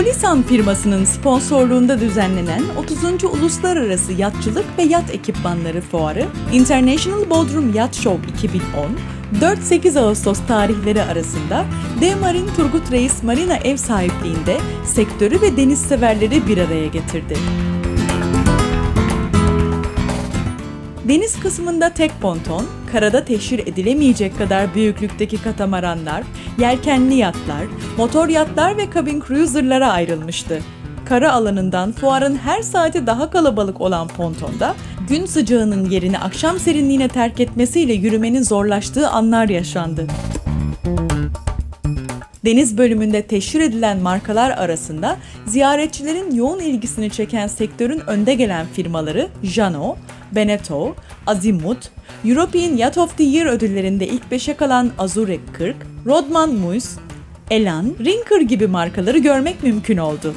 Polisan firmasının sponsorluğunda düzenlenen 30. Uluslararası Yatçılık ve Yat Ekipmanları Fuarı International Bodrum Yacht Show 2010 4-8 Ağustos tarihleri arasında D-Marin Turgut Reis Marina ev sahipliğinde sektörü ve deniz severleri bir araya getirdi. Deniz kısmında tek ponton, karada teşhir edilemeyecek kadar büyüklükteki katamaranlar, yelkenli yatlar, motor yatlar ve kabin cruiser'lara ayrılmıştı. Kara alanından fuarın her saati daha kalabalık olan pontonda, gün sıcağının yerini akşam serinliğine terk etmesiyle yürümenin zorlaştığı anlar yaşandı. Deniz bölümünde teşhir edilen markalar arasında ziyaretçilerin yoğun ilgisini çeken sektörün önde gelen firmaları Jano, Beneteau, Azimut, European Yacht of the Year ödüllerinde ilk 5'e kalan Azurek 40, Rodman Mus, Elan, Rinker gibi markaları görmek mümkün oldu.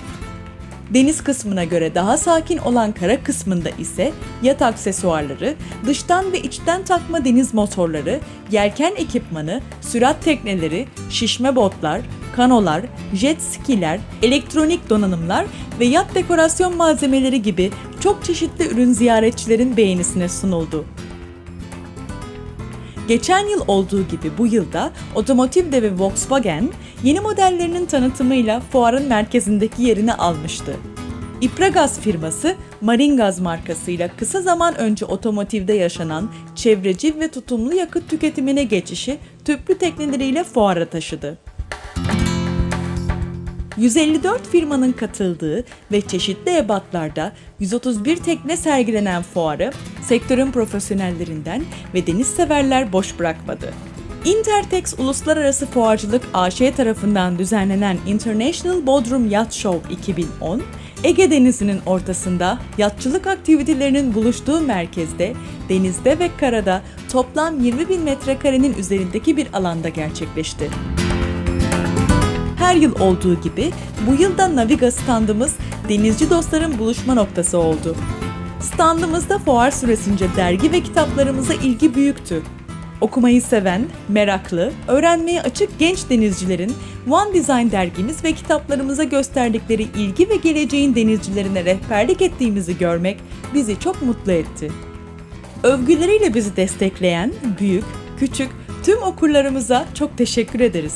Deniz kısmına göre daha sakin olan kara kısmında ise yat aksesuarları, dıştan ve içten takma deniz motorları, yelken ekipmanı, sürat tekneleri, şişme botlar, kanolar, jet skiler, elektronik donanımlar ve yat dekorasyon malzemeleri gibi çok çeşitli ürün ziyaretçilerin beğenisine sunuldu. Geçen yıl olduğu gibi bu yılda Otomotiv'de ve Volkswagen yeni modellerinin tanıtımıyla fuarın merkezindeki yerini almıştı. İpragaz firması Maringaz markasıyla kısa zaman önce otomotivde yaşanan çevreci ve tutumlu yakıt tüketimine geçişi tüplü tekneleriyle fuara taşıdı. 154 firmanın katıldığı ve çeşitli ebatlarda 131 tekne sergilenen fuarı sektörün profesyonellerinden ve deniz severler boş bırakmadı. Intertex Uluslararası Fuarcılık AŞ tarafından düzenlenen International Bodrum Yacht Show 2010, Ege Denizi'nin ortasında yatçılık aktivitelerinin buluştuğu merkezde, denizde ve karada toplam 20 bin metrekarenin üzerindeki bir alanda gerçekleşti. Her yıl olduğu gibi bu yılda Naviga standımız denizci dostların buluşma noktası oldu. Standımızda fuar süresince dergi ve kitaplarımıza ilgi büyüktü. Okumayı seven, meraklı, öğrenmeye açık genç denizcilerin One Design dergimiz ve kitaplarımıza gösterdikleri ilgi ve geleceğin denizcilerine rehberlik ettiğimizi görmek bizi çok mutlu etti. Övgüleriyle bizi destekleyen büyük, küçük tüm okurlarımıza çok teşekkür ederiz.